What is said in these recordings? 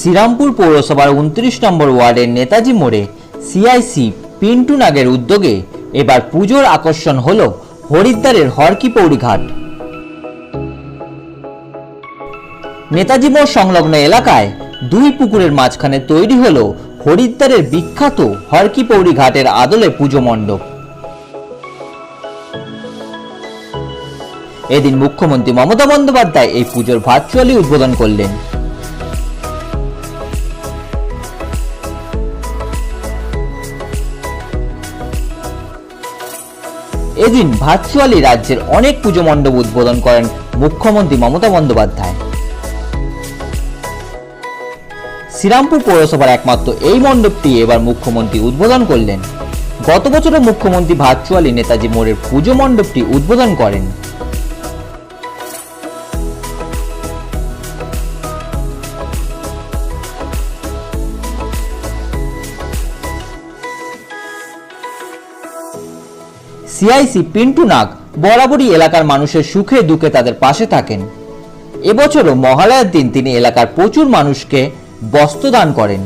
শ্রীরামপুর পৌরসভার উনত্রিশ নম্বর ওয়ার্ডের নেতাজি মোড়ে সিআইসি পিন্টু নাগের উদ্যোগে এবার পুজোর আকর্ষণ হল হরিদ্বারের হরকি পৌড়ি ঘাট নেতাজি মোড় সংলগ্ন এলাকায় দুই পুকুরের মাঝখানে তৈরি হল হরিদ্বারের বিখ্যাত হরকি পৌড়ি ঘাটের আদলে পুজো মণ্ডপ। এদিন মুখ্যমন্ত্রী মমতা বন্দ্যোপাধ্যায় এই পুজোর ভার্চুয়ালি উদ্বোধন করলেন। এদিন ভার্চুয়ালি রাজ্যের অনেক পুজো মণ্ডপ উদ্বোধন করেন মুখ্যমন্ত্রী মমতা বন্দ্যোপাধ্যায়। শ্রীরামপুর পৌরসভার একমাত্র এই মণ্ডপটি এবার মুখ্যমন্ত্রী উদ্বোধন করলেন। গত বছরও মুখ্যমন্ত্রী ভার্চুয়ালি নেতাজি মোড়ের পুজো মণ্ডপটি উদ্বোধন করেন। সিআইসি পিন্টু নাগ বরাবরই এলাকার মানুষের সুখে দুঃখে তাদের পাশে থাকেন। এবছরও মহালয়ার দিন তিনি এলাকার প্রচুর মানুষকে বস্ত্র দান করেন।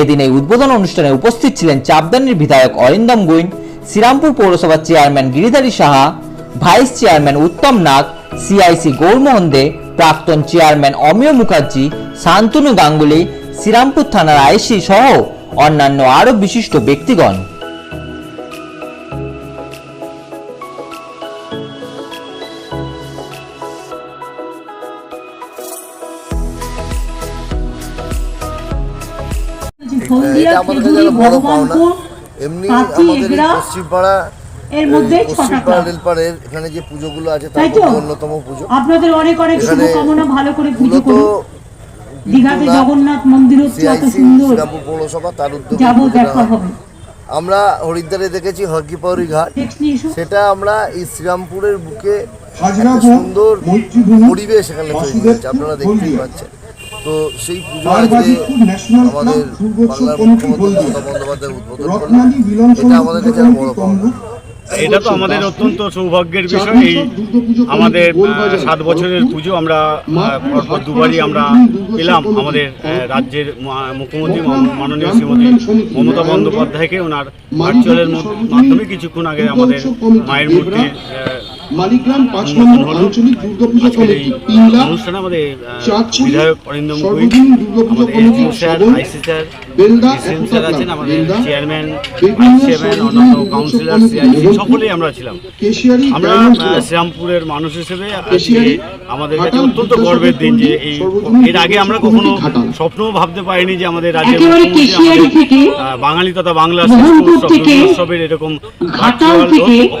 এদিন এই উদ্বোধন অনুষ্ঠানে উপস্থিত ছিলেন চাপদানির বিধায়ক অরিন্দম গুইন শ্রীরামপুর পৌরসভার chairman Giridhari Saha, vice chairman Uttam Nag, CIC Gourmohan Dey, প্রাক্তন চেয়ারম্যান অমিয় মুখার্জি, শান্তনু গাঙ্গুলি, শ্রীরামপুর থানার আইসি সহ অন্যান্য আরও বিশিষ্ট ব্যক্তিগণ। এটা আমাদের কাছে একটা বড় পাওনা। এমনি আমাদের এই এগরা পশ্চিমপাড়া এর মধ্যে পশ্চিমপাড়া রেলপাড়ের এখানে যে পুজোগুলো আছে তার মধ্যে অন্যতম পুজো। আপনাদের অনেক অনেক শুভকামনা ভালো করে পুজো করুন। দীঘাতে জগন্নাথ মন্দির হচ্ছে এত সুন্দর। শ্রীরামপুর পৌরসভা তার উদ্যোগে যাব দেখা হয়। হবে। আমরা হরিদ্বারে দেখেছি হরকিপাউরি ঘাট। টেক্সট নিয়ে এসো। সেটা আমরা এই শ্রীরামপুরের বুকে সুন্দর পরিবেশ এখানে তৈরি হয়েছে। আপনারা দেখতেই। পাচ্ছেন। তো সেই পুজো আজকে আমাদের বাংলার মুখ্যমন্ত্রী মমতা বন্দ্যোপাধ্যায় উদ্বোধন করলেন। এটা আমাদের কাছে বড় এটা তো আমাদের অত্যন্ত সৌভাগ্যের বিষয়। এই আমাদের সাত বছরের পুজো আমরা পরপর দুবারই আমরা পেলাম আমাদের রাজ্যের মুখ্যমন্ত্রী মাননীয় শ্রীমতী মমতা বন্দ্যোপাধ্যায়কে ওনার ভার্চুয়ালের মধ্য- মাধ্যমে কিছুক্ষণ আগে আমাদের মায়ের মূর্তির আহ, মানিকগ্রাম পাঁচ নম্বর আঞ্চলিক দুর্গাপুজো কমিটি পিংলা চাঁদপুর, দুর্গাপুজো কমিটি বেলদা বেলদা, সকলেই আমরা ছিলাম। কেশিয়ারি আমরা শ্রীরামপুরের মানুষ হিসেবে আজকে আমাদের কাছে অত্যন্ত গর্বের দিন যে এই এর আগে আমরা কখনো স্বপ্নও ভাবতে পারিনি যে আমাদের রাজ্যের বাঙালি তথা বাংলা উৎসবের এরকম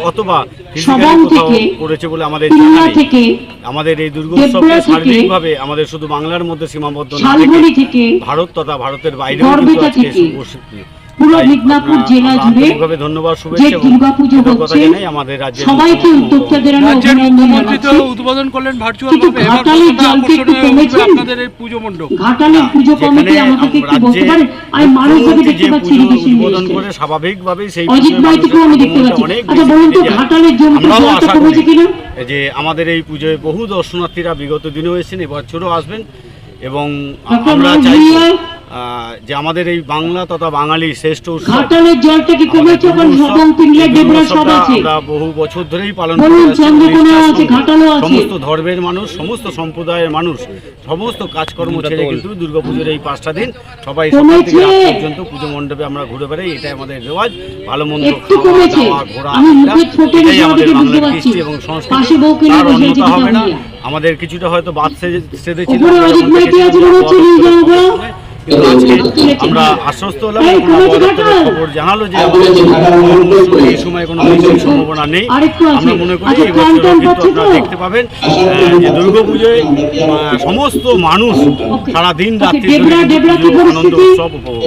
অথবা physically সবাং কোথাও থেকে করেছে বলে আমাদের জানা থেকে আমাদের এই দুর্গোৎসবকে সার্বিকভাবে আমাদের শুধু বাংলার মধ্যে সীমাবদ্ধ না থেকে ভারত তথা ভারতের বাইরে কিন্তু আজকে। পুরো মিদনাপুর জেলা জুড়ে যে দুর্গাপুজো হচ্ছে সবাইকে মুখ্যমন্ত্রী উদ্যোক্তাদের আমি অভিনন্দন জানাচ্ছি। উদ্বোধন করলেন ভার্চুয়াল কিন্তু ভাবে ঘাটালের কতটা জল কি একটু আকর্ষণীয় কমেছে? পুজো মণ্ডপ? ঘাটালের পুজো কমিটি একটু বলতে আমি মানুষভাবে দেখতে পাচ্ছি পুজো উদ্বোধন করে স্বাভাবিকভাবেই সেই অজিত আমি দেখতে পাচ্ছি। আচ্ছা বলুন তো ঘাটালের জমিতে জলটা কমেছে কিনা? যে আমাদের এই পুজোয় বহু দর্শনার্থীরা বিগত দিনেও এসেছেন এবছরও আসবেন এবং আমরা চাই যে আমাদের এই বাংলা তথা বাঙালি শ্রেষ্ঠ ঘাটালের জলটা কি কমেছে? সবং পিংলা ডেবরা সব আছে। আমরা বহু বছর ধরেই পালন করে চন্দ্রকোনা আছে, আছে। সমস্ত ধর্মের মানুষ সমস্ত সম্প্রদায়ের মানুষ সমস্ত কাজকর্ম ছেড়ে কিন্তু দুর্গাপুজোর এই পাঁচটা দিন সবাই পর্যন্ত পুজো মণ্ডপে আমরা ঘুরে বেড়াই। এটাই আমাদের রেওয়াজ। ভালো মন্দ একটু কমেছে। ঘোরা এটাই আমাদের বাংলার বুঝতে পারছি। কৃষ্টি এবং পাশে সংস্কৃতি বউকে নিয়ে তার বসে অন্যতা আছে হবে না। আমাদের কিছুটা হয়তো বাদ সেজে- কিন্তু আজকে আমরা আশ্বস্ত হলাম এই। খবর জানালো যে সময় কোনো বৃষ্টির সম্ভাবনা নেই। আমরা মনে করি আচ্ছা, কিন্তু আপনারা দেখতে পাবেন যে দুর্গাপুজোয় সমস্ত মানুষ সারাদিন রাত্রি আনন্দ উৎসব উপভোগ